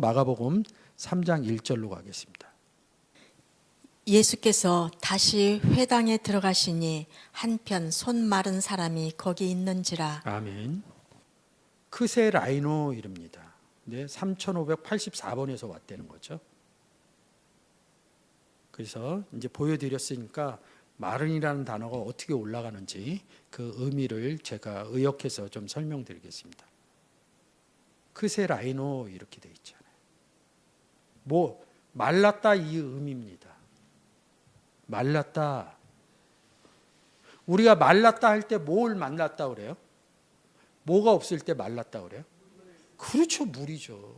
마가복음 3장 1절로 가겠습니다. 예수께서 다시 회당에 들어가시니 한편 손 마른 사람이 거기 있는지라 아멘. 크세 라이노 이릅니다. 네, 3584번에서 왔다는 거죠. 그래서 이제 보여드렸으니까 마른이라는 단어가 어떻게 올라가는지 그 의미를 제가 의역해서 좀 설명드리겠습니다. 크세 라이노 이렇게 돼 있잖아요. 뭐 말랐다 이 의미입니다. 말랐다. 우리가 말랐다 할 때뭘 만났다 그래요? 뭐가 없을 때 말랐다 그래요? 그렇죠, 물이죠.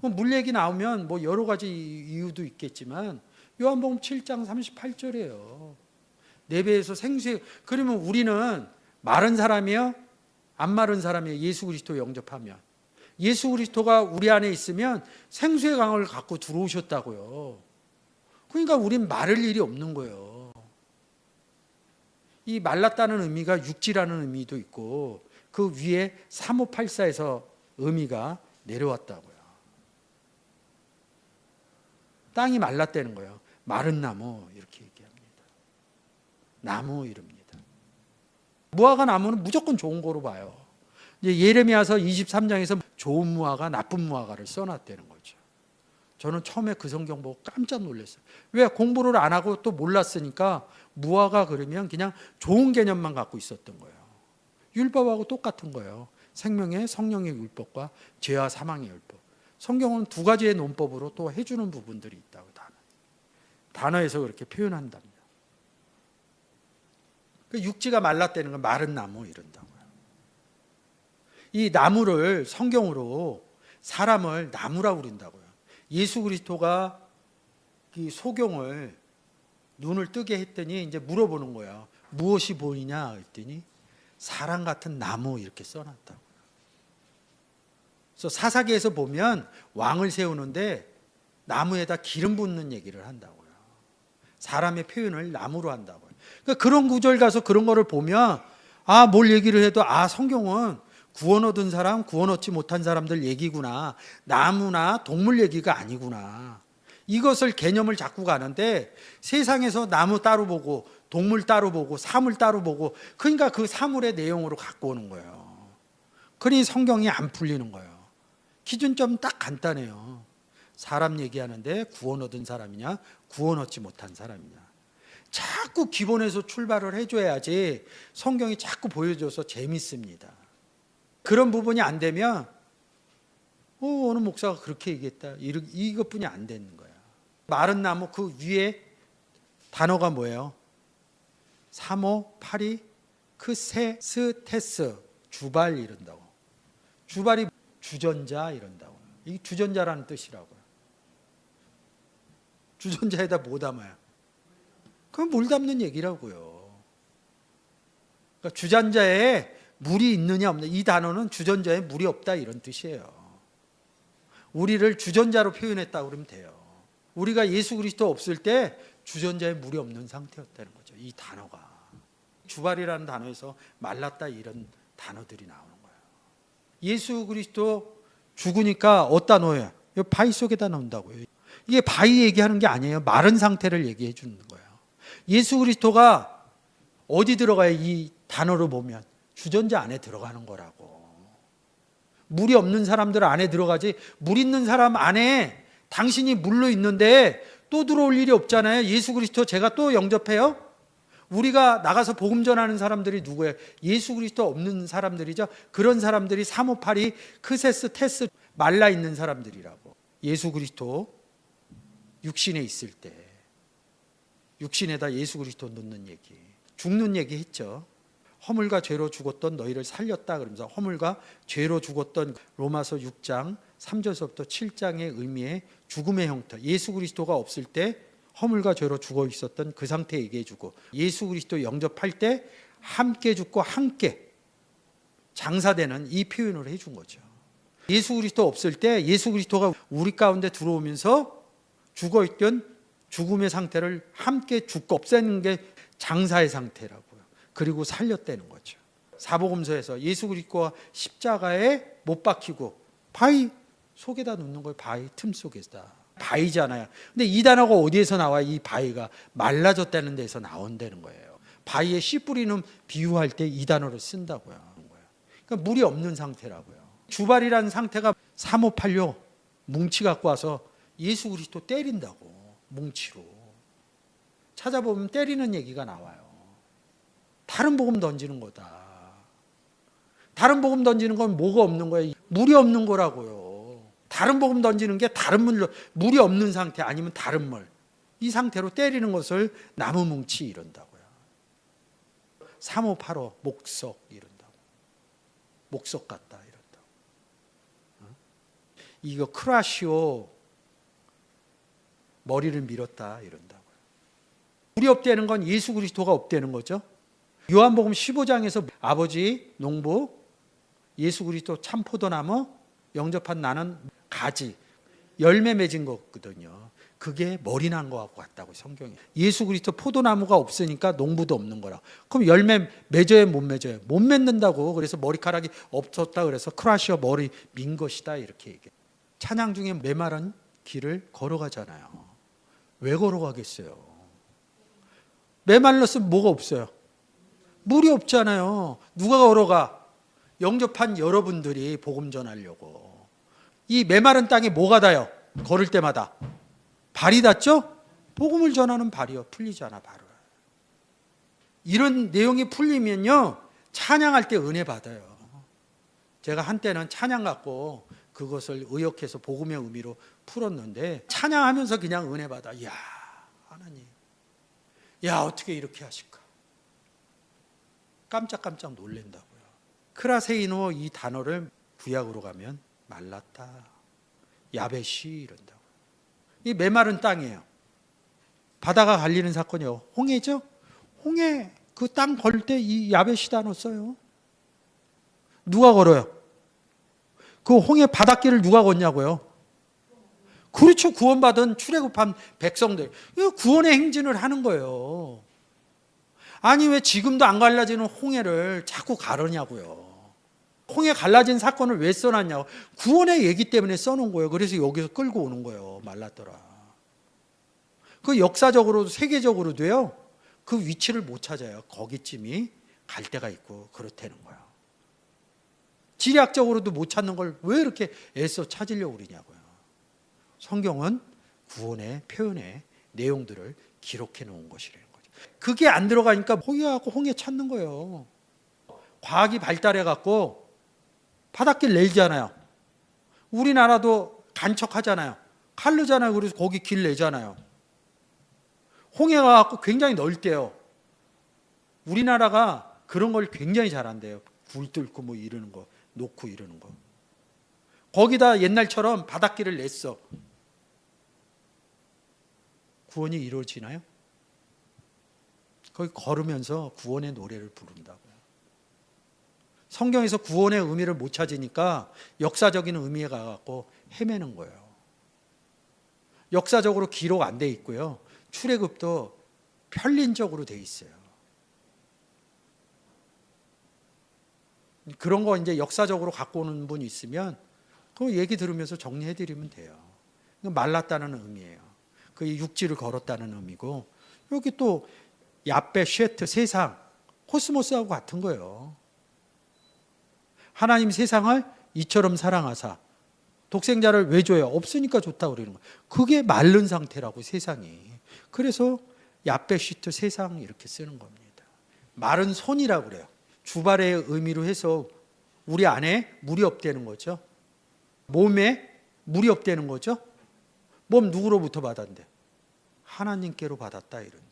뭐물 얘기 나오면 뭐 여러 가지 이유도 있겠지만 요한복음 7장 38절이에요. 네 배에서 생수에 그러면 우리는 마른 사람이요? 안 마른 사람이에요. 예수 그리스도 영접하면. 예수 그리스도가 우리 안에 있으면 생수의 강을 갖고 들어오셨다고요. 그러니까 우린 마를 일이 없는 거예요. 이 말랐다는 의미가 육지라는 의미도 있고 그 위에 3584에서 의미가 내려왔다고요. 땅이 말랐다는 거예요. 마른 나무 이렇게 얘기합니다. 나무 이릅니다. 무화과 나무는 무조건 좋은 거로 봐요. 이제 예레미야서 23장에서 좋은 무화과, 나쁜 무화과를 써놨다는 거죠. 저는 처음에 그 성경 보고 깜짝 놀랐어요. 왜 공부를 안 하고 또 몰랐으니까 무화과 그러면 그냥 좋은 개념만 갖고 있었던 거예요. 율법하고 똑같은 거예요. 생명의 성령의 율법과 죄와 사망의 율법. 성경은 두 가지의 논법으로 또 해주는 부분들이 있다고 단어. 단어에서 그렇게 표현한답니다. 그 육지가 말랐다는 건 마른 나무 이런다고요. 이 나무를 성경으로 사람을 나무라고 그런다고요. 예수 그리스도가 이 소경을 눈을 뜨게 했더니 이제 물어보는 거예요. 무엇이 보이냐 했더니 사람 같은 나무 이렇게 써놨다고. 그래서 사사기에서 보면 왕을 세우는데 나무에다 기름 붓는 얘기를 한다고요. 사람의 표현을 나무로 한다고요. 그러니까 그런 구절 가서 그런 거를 보면 아, 뭘 얘기를 해도 아, 성경은 구원 얻은 사람, 구원 얻지 못한 사람들 얘기구나. 나무나 동물 얘기가 아니구나. 이것을 개념을 잡고 가는데 세상에서 나무 따로 보고 동물 따로 보고 사물 따로 보고 그러니까 그 사물의 내용으로 갖고 오는 거예요. 그러니 성경이 안 풀리는 거예요. 기준점 딱 간단해요. 사람 얘기하는데 구원 얻은 사람이냐, 구원 얻지 못한 사람이냐. 자꾸 기본에서 출발을 해줘야지 성경이 자꾸 보여줘서 재밌습니다. 그런 부분이 안 되면 어, 어느 목사가 그렇게 얘기했다. 이것뿐이 안 되는 거야. 마른 나무 그 위에 단어가 뭐예요? 사모, 파리, 크세, 스, 테스, 주발 이런다고. 주발이 주전자 이런다고. 이 주전자라는 뜻이라고요. 주전자에다 뭐 담아요? 그건 물 담는 얘기라고요. 그러니까 주전자에 물이 있느냐 없느냐 이 단어는 주전자에 물이 없다 이런 뜻이에요. 우리를 주전자로 표현했다 그러면 돼요. 우리가 예수 그리스도 없을 때 주전자에 물이 없는 상태였다는 거죠. 이 단어가 주발이라는 단어에서 말랐다 이런 단어들이 나오는 거예요. 예수 그리스도 죽으니까 어디다? 이 바위 속에다 넣는다고요. 이게 바위 얘기하는 게 아니에요. 마른 상태를 얘기해 주는 거예요. 예수 그리스도가 어디 들어가요? 이 단어로 보면 주전자 안에 들어가는 거라고. 물이 없는 사람들 안에 들어가지 물 있는 사람 안에 당신이 물로 있는데 또 들어올 일이 없잖아요. 예수 그리스도 제가 또 영접해요? 우리가 나가서 복음 전하는 사람들이 누구예요? 예수 그리스도 없는 사람들이죠. 그런 사람들이 사모팔이 크세스 테스 말라 있는 사람들이라고. 예수 그리스도 육신에 있을 때 육신에다 예수 그리스도 넣는 얘기. 죽는 얘기 했죠. 허물과 죄로 죽었던 너희를 살렸다 그러면서 허물과 죄로 죽었던 로마서 6장 3절서부터 7장의 의미의 죽음의 형태. 예수 그리스도가 없을 때 허물과 죄로 죽어 있었던 그 상태 얘기해 주고 예수 그리스도 영접할 때 함께 죽고 함께 장사되는 이 표현을 해 준 거죠. 예수 그리스도 없을 때 예수 그리스도가 우리 가운데 들어오면서 죽어 있던 죽음의 상태를 함께 죽고 없애는 게 장사의 상태라고요. 그리고 살렸다는 거죠. 사복음서에서 예수 그리스도가 십자가에 못 박히고 바위 속에다 놓는 거예요. 바위 틈 속에다. 바위잖아요. 근데 이 단어가 어디에서 나와? 이 바위가 말라졌다는 데서 나온다는 거예요. 바위에 씨 뿌리는 비유할 때 이 단어를 쓴다고요. 그러니까 물이 없는 상태라고요. 주발이라는 상태가 3586 뭉치 갖고 와서 예수 그리스도 때린다고 뭉치로 찾아보면 때리는 얘기가 나와요. 다른 복음 던지는 거다. 다른 복음 던지는 건 뭐가 없는 거예요? 물이 없는 거라고요. 다른 복음 던지는 게 다른 물로 물이 없는 상태 아니면 다른 물. 이 상태로 때리는 것을 나무 뭉치 이런다고요. 3585 목석 이런다고. 목석 같다 이런다고. 어? 이거 크라시오 머리를 밀었다 이런다고요. 물이 없다는 건 예수 그리스도가 없다는 거죠. 요한복음 15장에서 아버지 농부 예수 그리스도 참 포도나무 영접한 나는 가지 열매 맺은 거거든요. 그게 머리 난 거하고 같다고 성경이. 예수 그리스도 포도나무가 없으니까 농부도 없는 거라. 그럼 열매 맺어야 못 맺어요. 못 맺는다고. 그래서 머리카락이 없었다 그래서 크라시어 머리 민 것이다 이렇게 얘기해. 찬양 중에 메마른 길을 걸어가잖아요. 왜 걸어가겠어요? 메말랐으면 뭐가 없어요? 물이 없잖아요. 누가 걸어가? 영접한 여러분들이 복음 전하려고. 이 메마른 땅에 뭐가 닿아요? 걸을 때마다. 발이 닿죠? 복음을 전하는 발이요. 풀리잖아, 발을. 이런 내용이 풀리면요. 찬양할 때 은혜 받아요. 제가 한때는 찬양 갖고 그것을 의역해서 복음의 의미로 풀었는데 찬양하면서 그냥 은혜 받아. 이야, 하나님. 야, 어떻게 이렇게 하실까? 깜짝깜짝 놀랜다고요. 크라세이노 이 단어를 구약으로 가면 말랐다. 야베시 이런다고. 이 메마른 땅이에요. 바다가 갈리는 사건이요. 홍해죠? 홍해 그 땅 걸 때 이 야베시 단어 써요. 누가 걸어요? 그 홍해 바닷길을 누가 걷냐고요? 그렇죠. 구원받은 출애굽한 백성들. 이거 구원의 행진을 하는 거예요. 아니 왜 지금도 안 갈라지는 홍해를 자꾸 가르냐고요. 홍해 갈라진 사건을 왜 써놨냐고. 구원의 얘기 때문에 써놓은 거예요. 그래서 여기서 끌고 오는 거예요. 말랐더라. 그 역사적으로도 세계적으로도요. 그 위치를 못 찾아요. 거기쯤이 갈 데가 있고 그렇다는 거예요. 지리학적으로도 못 찾는 걸 왜 이렇게 애써 찾으려고 그러냐고요. 성경은 구원의 표현의 내용들을 기록해 놓은 거죠. 그게 안 들어가니까 홍해하고 홍해 찾는 거예요. 과학이 발달해 갖고 바닷길 내잖아요. 우리나라도 간척하잖아요. 칼르잖아요. 그래서 거기 길 내잖아요. 홍해가 갖고 굉장히 넓대요. 우리나라가 그런 걸 굉장히 잘한대요. 굴 뚫고 뭐 이러는 거, 놓고 이러는 거. 거기다 옛날처럼 바닷길을 냈어. 구원이 이루어지나요? 거기 걸으면서 구원의 노래를 부른다고요. 성경에서 구원의 의미를 못 찾으니까 역사적인 의미에 가갖고 헤매는 거예요. 역사적으로 기록 안 돼 있고요. 출애굽도 편린적으로 돼 있어요. 그런 거 이제 역사적으로 갖고 오는 분이 있으면 그 얘기 들으면서 정리해 드리면 돼요. 말랐다는 의미예요. 그 육지를 걸었다는 의미고 여기 또 야베 쉐트 세상 코스모스하고 같은 거예요. 하나님 세상을 이처럼 사랑하사 독생자를 왜 줘요? 없으니까 좋다고 그러는 거예요. 그게 마른 상태라고 세상이. 그래서 야베 쉐트 세상 이렇게 쓰는 겁니다. 마른 손이라고 그래요. 주발의 의미로 해서 우리 안에 물이 없다는 거죠. 몸에 물이 없다는 거죠. 몸 누구로부터 받았는데? 하나님께로 받았다 이런다고요.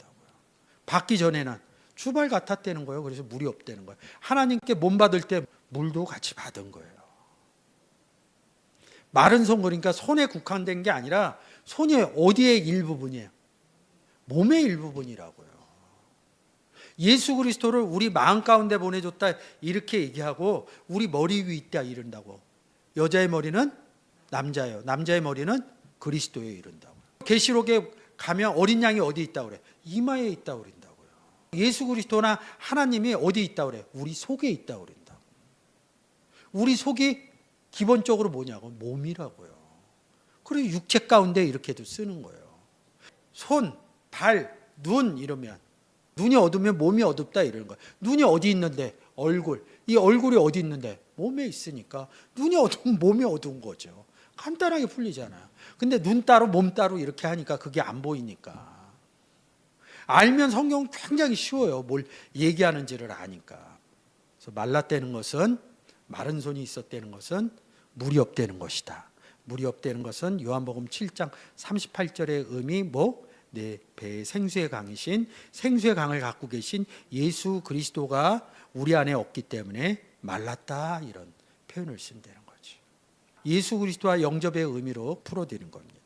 받기 전에는 주발 같았다는 거예요. 그래서 물이 없다는 거예요. 하나님께 몸 받을 때 물도 같이 받은 거예요. 마른 손 그러니까 손에 국한된 게 아니라 손이 어디의 일부분이에요? 몸의 일부분이라고요. 예수 그리스도를 우리 마음 가운데 보내줬다 이렇게 얘기하고 우리 머리 위에 있다 이른다고. 여자의 머리는 남자예요. 남자의 머리는 그리스도에 이른다고. 계시록에 가면 어린 양이 어디 있다 그래? 이마에 있다 그런다고요. 예수 그리스도나 하나님이 어디 있다 그래? 우리 속에 있다 그런다. 우리 속이 기본적으로 뭐냐고 몸이라고요. 그리고 육체 가운데 이렇게도 쓰는 거예요. 손, 발, 눈 이러면 눈이 어두면 몸이 어둡다 이러는 거예요. 눈이 어디 있는데 얼굴. 이 얼굴이 어디 있는데 몸에 있으니까 눈이 어두운 몸이 어두운 거죠. 간단하게 풀리잖아요. 근데 눈 따로 몸 따로 이렇게 하니까 그게 안 보이니까. 알면 성경은 굉장히 쉬워요. 뭘 얘기하는지를 아니까. 그래서 말랐다는 것은 마른 손이 있었다는 것은 물이 없다는 것이다. 물이 없다는 것은 요한복음 7장 38절의 의미 뭐? 내 배에 생수의 강이신 생수의 강을 갖고 계신 예수 그리스도가 우리 안에 없기 때문에 말랐다 이런 표현을 쓴다는. 예수 그리스도와 영접의 의미로 풀어드리는 겁니다.